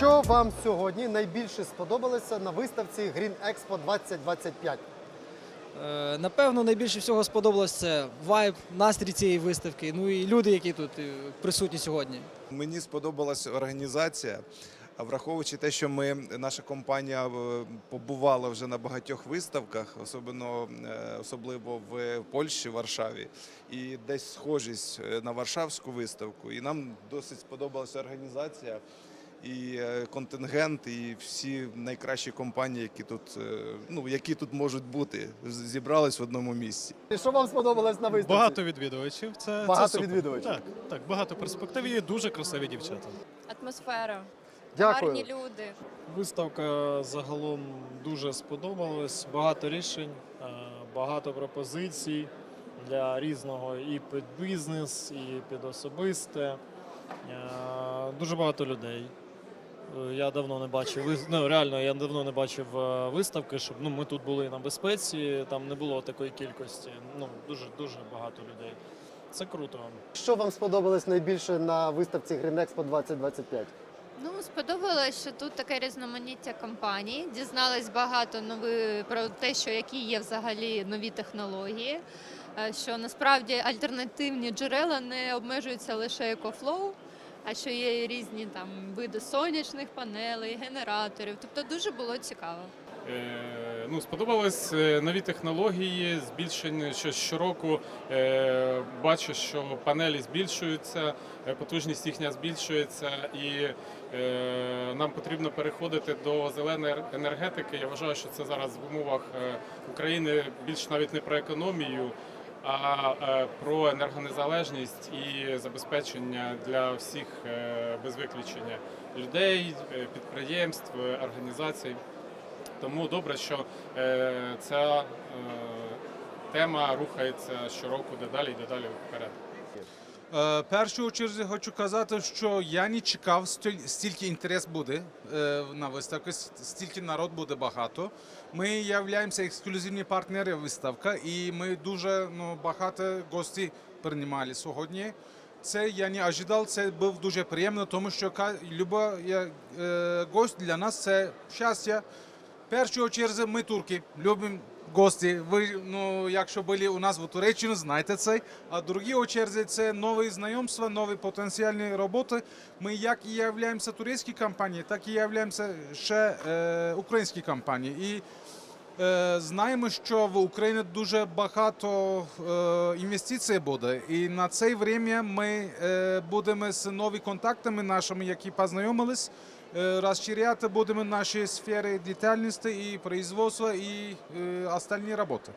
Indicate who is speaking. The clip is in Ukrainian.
Speaker 1: Що вам сьогодні найбільше сподобалося на виставці Green Expo 2025?
Speaker 2: Е, Напевно, найбільше всього сподобалось це вайб, настрій цієї виставки, ну і люди, які тут е, присутні сьогодні.
Speaker 3: Мені сподобалась організація. Враховуючи те, що ми, наша компанія е, побувала вже на багатьох виставках, особливо, е, особливо в Польщі, Варшаві, і десь схожість на Варшавську виставку. І нам досить сподобалася організація і е, контингент, і всі найкращі компанії, які тут, е, ну, які тут можуть бути, зібрались в одному місці.
Speaker 1: І що вам сподобалось на виставці?
Speaker 4: Багато відвідувачів. Це,
Speaker 1: Багато
Speaker 4: це супер.
Speaker 1: відвідувачів.
Speaker 4: Так, так, багато перспектив і дуже красиві дівчата.
Speaker 5: Атмосфера,
Speaker 1: Дякую.
Speaker 5: гарні люди.
Speaker 6: Виставка загалом дуже сподобалась. Багато рішень, е, багато пропозицій для різного і під бізнес, і під особисте. Дуже багато людей. Е, Я давно не бачив ну, реально, я давно не бачив е, виставки, щоб ну, ми тут були на безпеці, там не було такої кількості. Ну, дуже дуже багато людей. Це круто.
Speaker 1: Що вам сподобалось найбільше на виставці Green Expo 2025?
Speaker 5: Ну, сподобалось, що тут таке різноманіття компаній. Дізнались багато нових про те, що які є взагалі нові технології. е, Що насправді альтернативні джерела не обмежуються лише EcoFlow, а що є різні там види сонячних панелей, генераторів. Тобто дуже було цікаво.
Speaker 7: Е, Ну, сподобались е, нові технології, збільшення що щороку е, бачу, що панелі збільшуються, е, потужність їхня збільшується, і е, нам потрібно переходити до зеленої енергетики. Я вважаю, що це зараз в умовах е, України більш навіть не про економію, а е, про енергонезалежність і забезпечення для всіх е, без виключення людей, е, підприємств, організацій. Тому добре, що ця тема рухається щороку дедалі і дедалі вперед.
Speaker 8: Е, першу чергу хочу казати, що я не чекав стіль- стільки інтерес буде е, на виставці, стільки народ буде багато. Ми являємося ексклюзивні партнери виставка, і ми дуже ну, багато гостей приймали сьогодні. Це я не очікував, це був дуже приємно, тому що люба е, гость для нас це щастя. В першу чергу ми турки, любимо гості. Ви, ну, якщо були у нас в Туреччині, знаєте це. А другі у черзі це нові знайомства, нові потенціальні роботи. Ми як і являємося турецькі компанією, так і являємося ще е, українські компанією. І знаємо, що в Україні дуже багато е, інвестицій буде. І на це время ми е, будемо з новими контактами нашими, які познайомились, е, розширяти будемо наші сфери діяльності і производства, і е, остальні роботи.